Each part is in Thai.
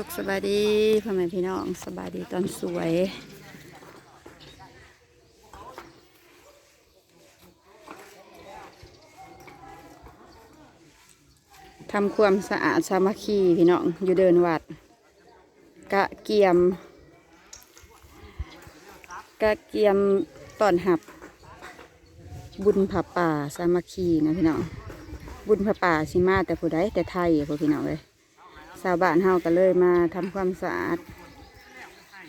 สุขสบายดีพ่อแม่พี่น้องสบายดีตอนสวยทำความสะอาดสามัคคีพี่น้องอยู่เดินวัด กะเกียม กะเกียมตอนหับ บุญผาป่าสามัคคีนะพี่น้องบุญผาป่าสิมาแต่ผู้ใดแต่ไทยพวกพี่น้องเลยาวบ้านเฮาก็เลยมาทำความสะอาด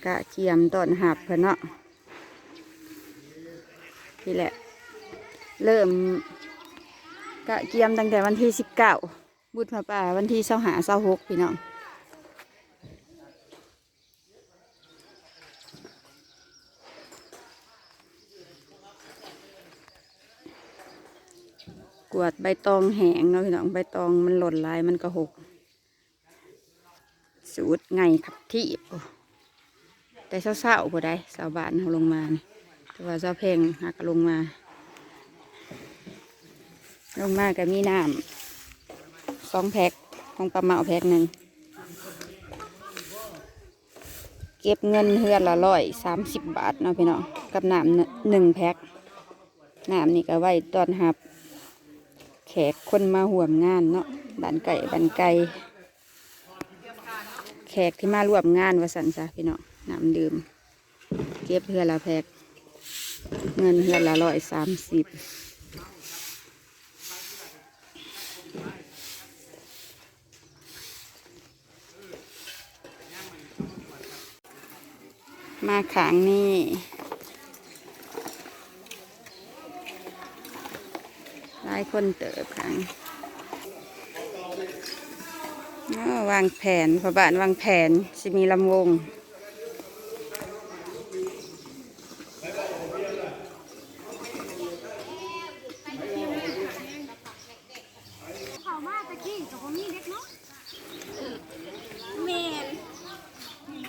กะเกียมตอนหับเพิ่นเนาะนี่แหละ เริ่ม กะเกียมตั้งแต่วันที่สิบเก้าบุญผาป่าวันที่เสาหาเสาหกพี่น้องกวาดใบตองแห้งเนาะพี่น้องใบตองมันหล่นลายมันก็หก สูตรไงขับที่แต่เศร้าๆบ่ได้สาวบ้านเขาลงมานี่แต่ว่าเจ้าเพลงหักลงมา ลงมาก็มีน้ำสองแพ็คของปลาเมาแพ็คหนึ่งเก็บเงินเฮือนละร้อยสามสิบบาทเนาะพี่น้องกับน้ำหนึ่งแพ็คน้ำนี่ก็ไว้ตอนหับ แขกคนมาห่วมงานเนาะบันไก่บันไก่ แขกที่มาร่วมงานวสันซะพี่น้องน้ำดื่ม เก็บเฮือละแพ็คเงินเฮือละร้อยสามสิบมาขางนี่หลายคนเติบขาง วางแผนพอบ้านวางแผนสิมีลำวงเขามาตะกี้กับผมมีเด็กเนาะแมน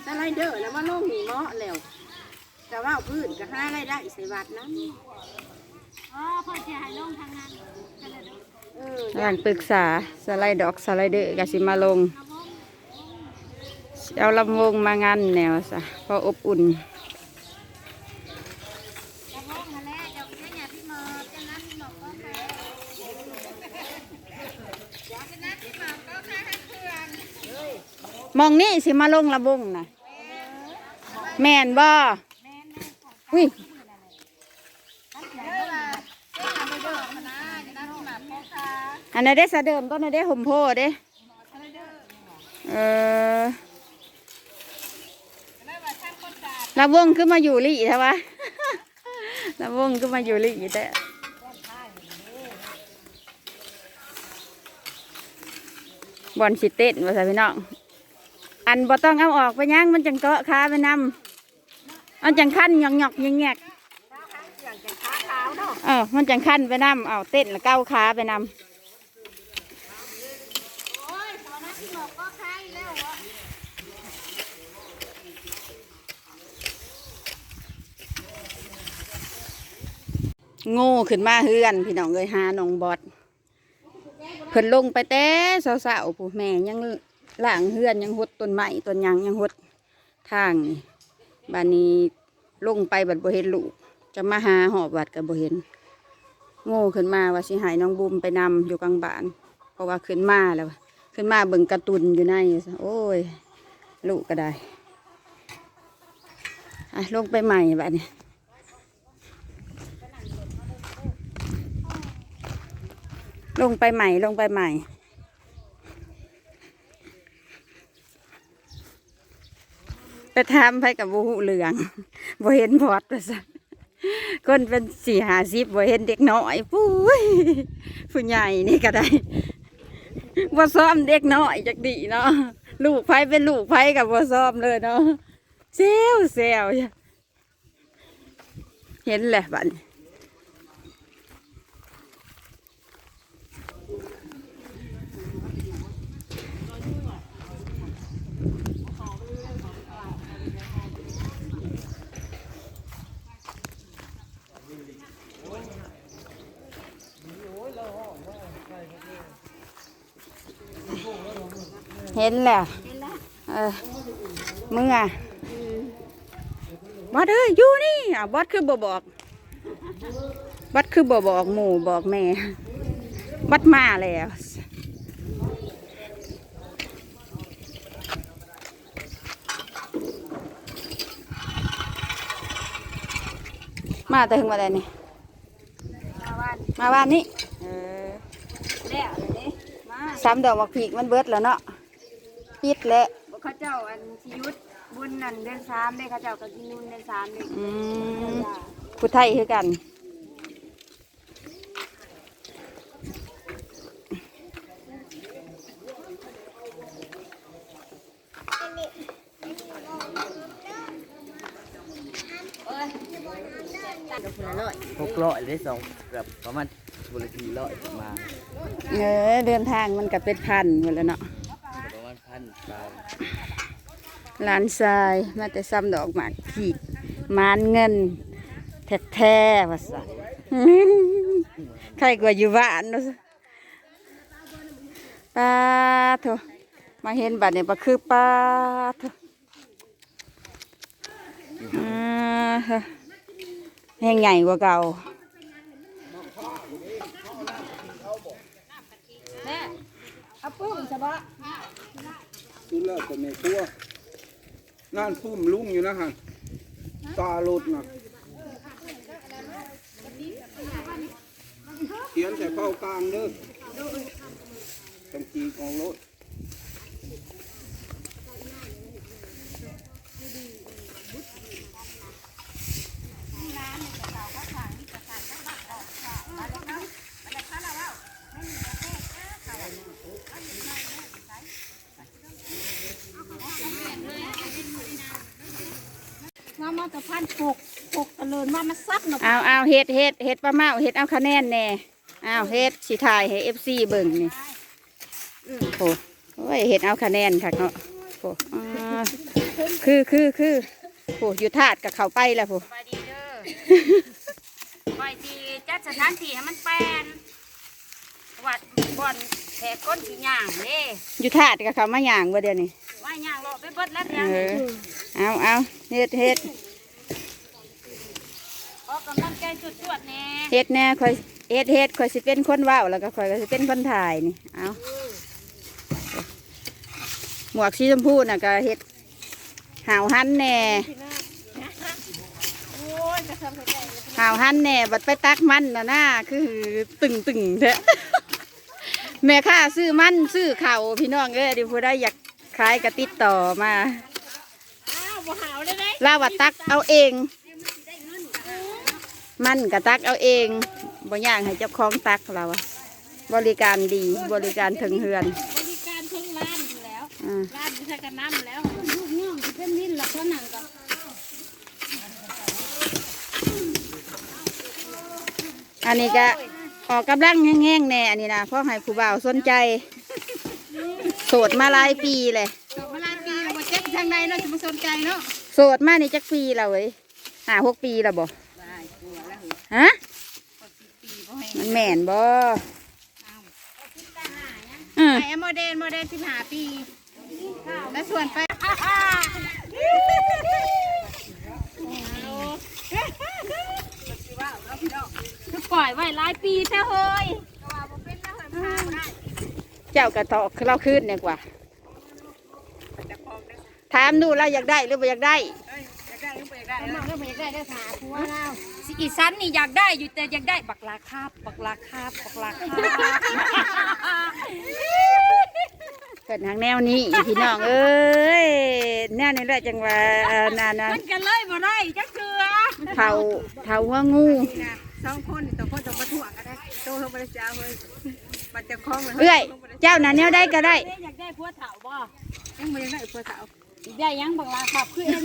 สไลเดอร์แล้วมาลงหนีเมาะแล้วแต่ว่าพื้นก็ห้าไรได้ใส่บัตรนะอ๋อพอจะให้ลงทางนั้น ร้านปรึกษาสไลด์ดอกสไลเดอร์กสิมาลง เอาลำวงมางานแนวซะพออบอุ่นมองนี่สิมาลงลำวงนะแมนบ่อุ้ย เด้อล่ะเด้อไม่เด้อคณะจะนัดพี่หมอก็แพ้ อันนั้นได้สะเดิมก็ในได้ห่มโพเด้เออลำวงคือมาอยู่ลี่ใช่ปะลำวงคือมาอยู่ลี่แต่บอลสิเต้นว่าใส่พี่น้อง อันบ่ต้องเอาออกไปย่างมันจังเกาะขาไปนำมันจังคันหยอกหยอกๆแงกอย่างจะขาขาวเออมันจังคันไปนำเอาเต้นแล้วก้าวขาไปนำ โอ้ยพอนัดพี่หมอก็แพ้แล้ววะ โง่ขึ้นมาเฮือนพี่น้องเลยหาน้องบอดเพิ่นลงไปแต่สาวๆผู้แม่ยังล่างเฮือนยังหดต้นไม้ต้นยังยังหดทางนี่บานนี้ลงไปบัดบ่เห็นลูกจะมาหาหอบบัดกับบ่เห็น โง่ขึ้นมาว่าสิหายน้องบุมไปนำอยู่กลางบ้าน เพราะว่าขึ้นมาแล้วขึ้นมาเบิ่งกร์ตูนอยู่ในโอ้ยลูกก็ได้อะลงไปใหม่บัดนี้ ลงไปใหม่ลงไปใหม่ ไปทำไปกับบูหูเหลืองบ่เห็นพอดว่าซะคนเป็นสี่หาสิบบ่เห็นเด็กน้อยปุ้ยผู้ใหญ่นี่ก็ได้บ่ซ้อมเด็กน้อยจักดีเนาะลูกไผเป็นลูกไผกับบ่ซ้อมเลยเนาะเซลเซลเห็นแหละบัดนี้ เห็นแล้วเห็นแล้วเออมึงอะบอสเอ้ยอยู่นี่อะบอสคือบ่บอกบอสคือบ่บอกหมู่บอกแม่บอสมาแล้วมาแต่ถึงวันใดนี่มาวันมาบ้านนี้เออแล้วเลยมาสามดอกมักผีกมันเบิดแล้วเนาะ ปิดแล้วบอกเขาเจ้าอันชียุทธบุญนั่นเดือนสามเด้เขาเจ้าก็กินนุ่นเดือนสามเด้อืมผู้ไทยคือกัน หกร้อยได้สองแบบประมาณบริทีร้อยมา เออเดินทางมันก็เป็นพันหมดแล้วเนาะประมาณพั นปลายหลานทรายมาแต่ซ้ำดอกหมากผีกมานเงินแท้ๆว่าสันใครกว่าอยู่บ้านเนาะป้าโถมาเห็นบัดเนี่ยปคือป้าโถอ่าฮะแห้งใหญ่กว่าเก่าปุ้งใช่ปะ ดู แลแต่ในครัวนั่นพุ่มลุงอยู่นะฮะตาลุดนะเขียนใส่เป้ากลางเด้อต้องจีกองรถ มามาจะพันปกปกตะเลินว่ามาซับหนกเอาเอาเฮ็ดเฮ็ดเฮ็ดป้าเมาเฮ็ดเอาคะแนนแน่เอาเฮ็ดสิถ่ายให้เอฟซีเบิ่งนี่โอ้โอ้ยเฮ็ดเอาคะแนนค่ะเนาะโอ้อ่าคือคือคือโอ้อยู่ธาตุกับเขาไปแล้วโอ้ไปดีเด้อไปดีจัดสถานที่ให้มันแปลนวัดบ่อนแขกก้นสีย่างเด้อยู่ธาตุกับเขามาอย่างบ่เดี๋ยวนี้ว่าย่างเลาะไปเบิดแล้วเอยังอเอาเอาเฮ็ดเฮ็ด ออกกำลังใจจุดจวดๆแน่เฮ็ดแน่ค่อยเฮ็ดเฮ็ดค่อยสิเป็นคนเว้าแล้วก็ค่อยก็สิเป็นคนถ่ายนี่เอาหมวกสีชมพูน่ะก็เฮ็ดหาวหันแน่โอ้ยจะทำให้ได้หาวหันแน่บัดไปตักมันน่ะนะคือตึงตึงๆแท้แม่ค้าซื้อมันซื้อเข่าวพี่น้องเอ้ยดิผู้ใดอยากขายก็ติดต่อมาอ้าวบ่หาวได้ไหมลาวัดตักเอาเอง มันก็ตักเอาเองบ่ย่างให้เจ้าของตักเราอะบริการดีบริการถึงเฮือน บริการทั้งร้านอยู่แล้วอ่า ร้านอยู่ใช้กันน้ำแล้วลูกน้องที่เป็นลิ้นหลักเขาหนังกับอันนี้ก็ออกกำลังแห้งๆแน่อันนี้นะเพราะให้ผู้บ่าวสนใจ โสดมาหลายปีเลยจบเวลาปีว่าเจ็บทางใดเนาะจะมาสนใจเนาะโสดมานี่จักปีแล้วเว้ยห้าหกปีแล้วบ่ ฮะมันแม่นบ่อืมไอ้โมเดลโมเดลสิบห้าปี แล้วส่วนไปคือปล่อยไว้หลายปีเท่าเฮ้ยเจ้ากระตอกเราขึ้นเนี่ยกว่าถามดูเราอยากได้หรือบ่อยากได้ สิอีสันนี่อยากได้อยู่แต่อยากได้บักลาคาบบักลาคาบบักลาคาบเกิดทางแนวนี้พี่น้องเอ้ยแนวนี้แหละจังหว่าเอ่อนานะมันกันเลยบ่ได้จักเชือเผาเผาหัวงูสองคนนี่ตัวคนจะมาถ่วงกันได้โตเขาบริจาคเลยปัจจัยคล้องเลยเอ้ยเจ้าน่ะแนวได้ก็ได้อยากได้ผัวเถาบ่ยังไม่ยังได้ผัวสาว อยากได้ยังบักลาขับคือเอง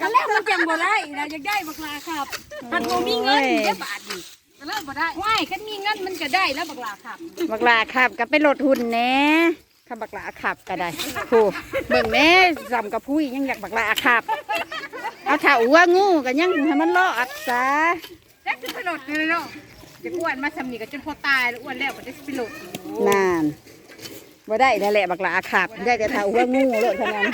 ก็แล้วมันจังบ่ได้นะอยากได้บักลาขับถ้าบ่มีเงินเดี๋ยวบาทนี่ก็แล้วบ่ได้ว้ายคันมีเงินมันก็ได้แล้วบักลาขับบักหลาขับก็ไปลดหุ่นแหน่ขับบักหลาขับก็ได้โอ้เบิ่งแหน่สำกับผู้ยังอยากบักหลาขับ เอาเถาหัวงูก็ยังให้มันรอดซะจักจะไปโหลดเลยเนาะจะอ้วนมาสำนีก็จนพอตายแล้วอ้วนแล้วก็จะไปโหลดนานบ่ได้แล้วแหละบักหลาขับ ได้แต่เท่าหัวงูโลดเท่านั้น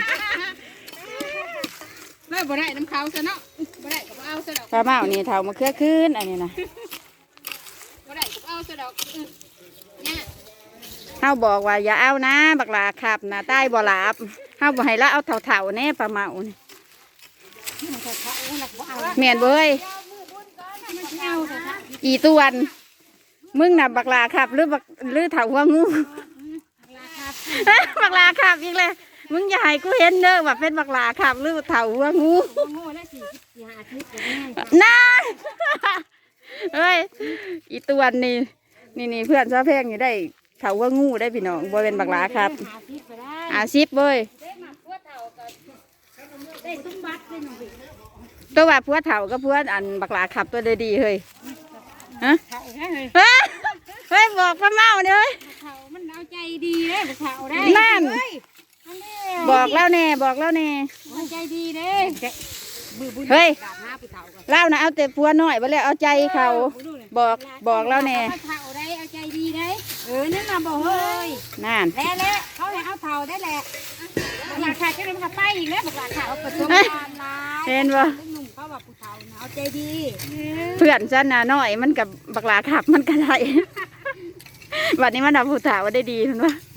ไม่บ่ได้น้ำเขาซะเนาะบ่ได้ก็บ่เอาซะดอกปลาเมานี่เท่ามาเครือคืนอันนี้นะบ่ได้ก็บ่เอาซะดอกอื้อเนี่ยเฮาบอกว่าอย่าเอานะ บักหลาขับนะใต้บ่หลาบเฮาบ่ให้ละเอาเท่าๆแน่ปลาเมานี่แม่นเบ้ยมันเอาซะค่ะอีตวน มึงน่ะบักหลาขับหรือบักหรือเท่าหัวงูบักหลาขับอีกเลย มึงอย่าให้กูเห็นเด้อว่าเป็นบักหลาขับหรือเท่าหัวงูโง่แล้วสิสิหาทิศก็ได้น่าเฮ้ยอีตวนนี่นี่นี่เพื่อนซาแพงอยู่ได้เขาว่างูได้พี่น้องบ่เป็นบักหลาครับหาทิศก็ได้อาซิบเว้ยได้มาพัวเฒ่าก็ได้สมบัติได้หนุ่มบิตัวว่าพัวเฒ่าก็พัวอันบักหลาขับตัวเดีๆเฮ้ยฮะเฒ่าได้เฮ้ยเฮ้ยเฮ้ยบอกพระเมาเนี่ยเฮ้ยเฒ่ามันเอาใจดีเด้บ่เฒ่าได้นั่นเฮ้ยอันนี้ บอกแล้วแน่บอกแล้วแน่เอาใจดีเด้บือบุญเฮ้ยกราบหาไปเฒ่าก่อนเล่านะเอาแต่พัวน้อยไปแล้วเอาใจเขาบอกบอกแล้วแน่เอาเฒ่าได้เอาใจดีได้เออนั่นน่ะบ่เฮ้ยนั่นแล้วแหละเขาให้เอาเฒ่าได้แหละบักหลาขาดจะเป็นกับไปอีกแล้วบักหลาขาดเอาประตูบานลายเห็นบ่หนุ่มเขาว่าผู้เฒ่าน่ะเอาใจดีเพื่อนฉันน่ะน้อยมันกับบักหลาขับมันก็ได้บัดนี้มันเอาผู้เฒ่าได้ดีเห็นปะเออ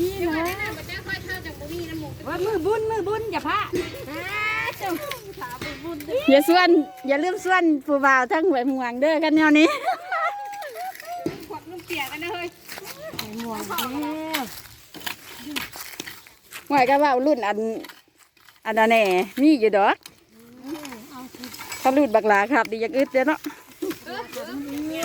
ดีเลยว่ามือบุญมือบุญอย่าพลาดเจ้าถามมือบุญอย่าส่วนอย่าลืมส่วนผู้บ่าวทั้งหวยหมวงเด้อกันแนวนี้ขวดน้ำเปียกกันนะเฮ้ยหมวกแล้วหวยก็ว่ารุ่นอันอันนั้นแน่มีอยู่ดอกเขารุ่นบักหลาครับดีอยากอึดเด้อเนาะ นี่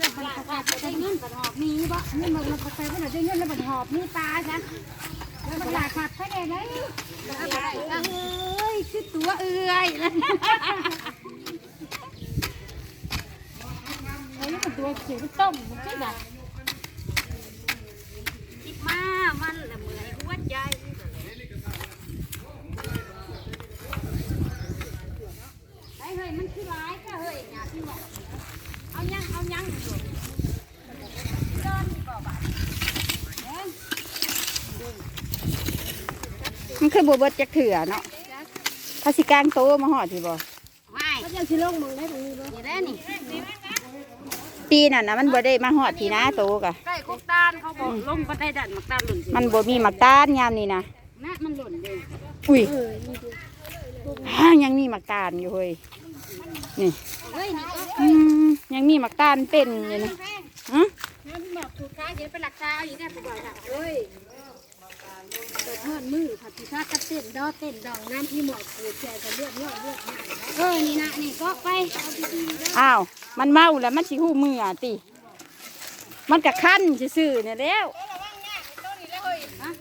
เราบัตรขาดได้เงินบัตรหอบ มีบ่นี่มันมันไปมันได้เงินแล้วบัตรหอบนี่ตาจ้ะแล้วบัตรขาดไปไหนได้เอ้ยคือตัวเอื้อยไอ้นี่มันตัวเขียวต้มมันใช่ไหมคิดมามันละเมื่อยหัวใจไอ้เฮ้ยมันคือร้ายก็เฮ้ยงานที่บอกเอายังเอายังอยู่ต้นก่อบาดเอ้ย มันคือบัวเบิดจักเถื่อเนาะพาสิกลางโตมาหอดที่บ่ไม่เขาจะชิลงมึงได้ตรงนี้บ่นี่ได้นี่ปีนั่นนะมันบ่ได้มาหอดที่นะโตกะใกล้คุกตาลเขาบอกลงก็ได้ดันมักตาลหล่นสิมันบ่มีหมักตาลยามนี้นะนะมันหล่นเด้ออุ้ยฮ่ายังมีหมักตาลอยู่เฮ้ยนี่เฮ้ยนี่ก็อืมยังมีหมักตาลเป็นอยู่นี่ฮะนั่นบอกถูกค้าเดี๋ยวไปหลักตาเอาอีกได้ผู้บ่าวค่ะ เฮ้ยเปิดทอดมือผัดพิซซ่ากับเต้นดอเต้นดองน้ำที่หมอกขูดแช่กับเลือดเลือดเลือดเออนี่นะนี่ก็ไปเอาดีๆเด้ออ้าว มันเมาแล้วมันสิหูมืออะติ มันกะคั้นซื่อๆเนี่ยแล้ว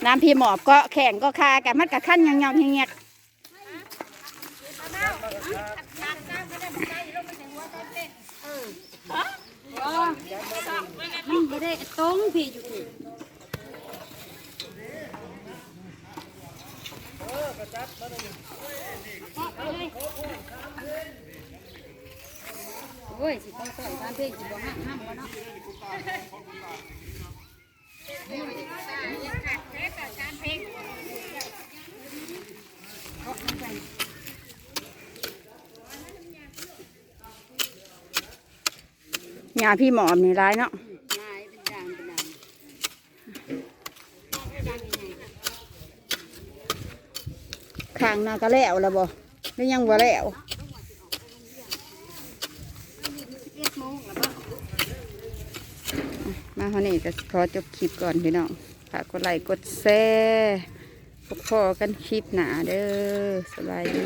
น้ำพี่หมอบก็แข่งก็คากันมันกะคั้นยังเงาๆเงียกมันไม่ได้ตรงพี่อยู่ โอ้ยสิต้องใส่การเพลงสิบห้ามห้ามกันเนาะๆหญ้าพี่หมอบนี่ร้ายเนาะ ลายเป็นด่างเป็นด่าง ข้างนาก็แล้วละบ่หรือยังบ่แล้วเอ็ดโมงแล้วมาเฮานี่ก็ขอจบคลิปก่อนพี่น้องฝากกดไลค์กดแชร์พบพอกันคลิปหนาเด้อสบายดี